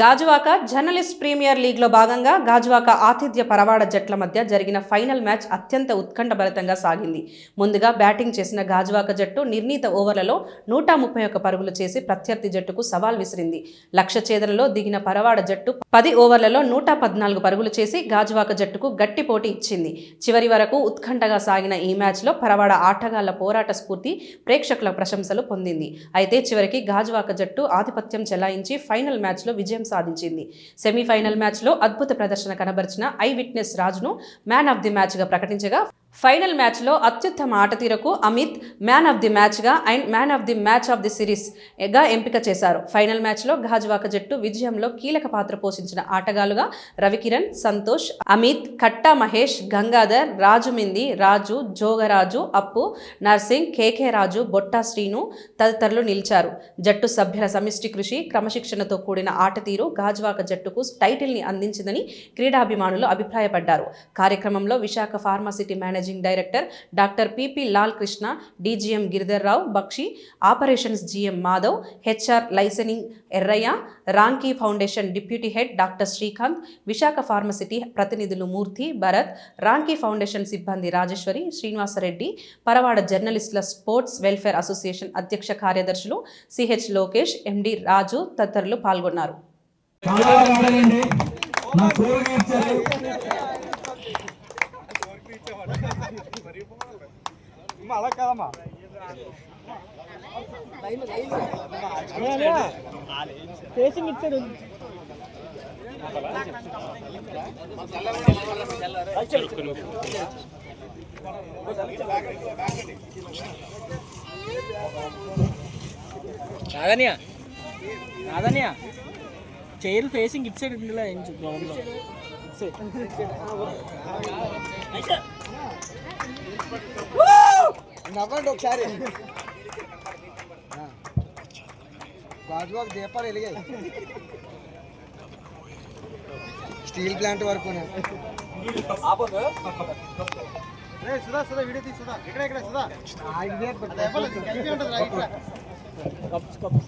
Gajuwaka journalist premier లీగ్లో భాగంగా గాజువాక ఆతిథ్య పరవాడ జట్ల మధ్య జరిగిన ఫైనల్ మ్యాచ్ అత్యంత ఉత్కంఠభరితంగా సాగింది. ముందుగా బ్యాటింగ్ చేసిన గాజువాక జట్టు నిర్ణీత ఓవర్లలో నూట ముప్పై ఒక్క పరుగులు చేసి ప్రత్యర్థి జట్టుకు సవాల్ విసిరింది. లక్ష చేదలలో దిగిన పరవాడ జట్టు పది ఓవర్లలో నూట పద్నాలుగు పరుగులు చేసి గాజువాక జట్టుకు గట్టి పోటీ ఇచ్చింది. చివరి వరకు ఉత్కంఠగా సాగిన ఈ మ్యాచ్లో పరవాడ ఆటగాళ్ళ పోరాట స్ఫూర్తి ప్రేక్షకుల ప్రశంసలు పొందింది. అయితే చివరికి గాజువాక జట్టు ఆధిపత్యం చెలాయించి ఫైనల్ మ్యాచ్లో విజయం సాధించింది. సెమీఫైనల్ మ్యాచ్లో అద్భుత ప్రదర్శన కనబరిచిన ఐ విట్నెస్ రాజును మ్యాన్ ఆఫ్ ది మ్యాచ్గా ప్రకటించగా ఫైనల్ మ్యాచ్లో అత్యుత్తమ ఆటతీరుకు Amit man of the మ్యాచ్గా and man of the match of the సిరీస్గా ఎంపిక చేశారు. ఫైనల్ మ్యాచ్లో గాజువాక జట్టు విజయంలో కీలక పాత్ర పోషించిన ఆటగాళ్ళుగా రవికిరణ్ సంతోష్ అమిత్ కట్టా మహేష్ గంగాధర్ రాజుమింది రాజు జోగరాజు అప్పు నర్సింగ్ కేకే రాజు బొట్టా శ్రీను తదితరులు నిలిచారు. జట్టు సభ్యుల సమిష్టి కృషి క్రమశిక్షణతో కూడిన ఆట తీరు గాజువాక జట్టుకు టైటిల్ని అందించిందని క్రీడాభిమానులు అభిప్రాయపడ్డారు. కార్యక్రమంలో Visakha pharma city managing director doctor PP Lal Krishna DGM Giridharrao Bakshi operations GM Madhav HR liaisoning Errayya Ramky foundation deputy head doctor Srikanth Visakha pharma city ప్రతినిధులు మూర్తి భరత్ రాంకీ ఫౌండేషన్ సిబ్బంది రాజేశ్వరి శ్రీనివాసరెడ్డి పరవాడ జర్నలిస్టుల స్పోర్ట్స్ వెల్ఫేర్ అసోసియేషన్ అధ్యక్ష కార్యదర్శులు CH Lokesh ఎండి రాజు తదితరులు పాల్గొన్నారు. ఇచ్చారు అలా కాదమ్మా ఫేసింగ్ ఇచ్చాడు కాదనియా కాదనియా చైర్ ఫేసింగ్ ఇట్ సైడ్ ఎంచు గ్రౌండ్లో నవ్వండి ఒకసారి గాజువాక్ దీపాలు వెలిగాయి స్టీల్ ప్లాంట్ వరకు సుధా సుధా వీడియో తీసి సుధా ఇక్కడ ఇక్కడ సుధా కప్స్ కప్స్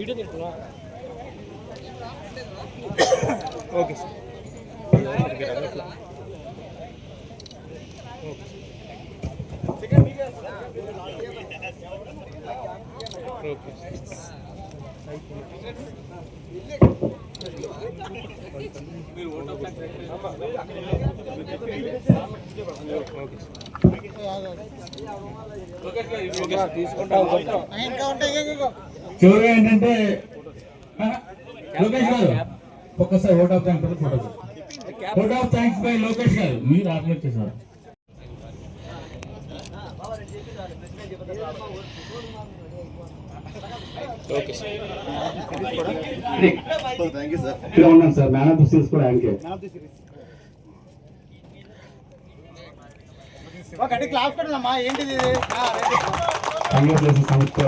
వీడియో తింటున్నా ఓకే సార్. ఓకే ఇంకా ఉంటాయి ఇంకా చివరిగా ఏంటంటే లోకేష్ గారు ఒక్కసారి vote of thanks photo vote of thanks bye Lokesh గారు మీరు ఆర్గనైజ్ చేశారు. ఓకే సార్ ఇక్కడ ఉన్నాను sir man of the series కూడా ఆయనకే. గట్టి క్లాస్ పెట్టదమ్మా ఏంటిది సంస్థ